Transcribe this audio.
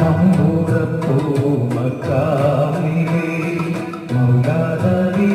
തമ്പുറത്തോ മക്കാമിലെ മൗലാദീ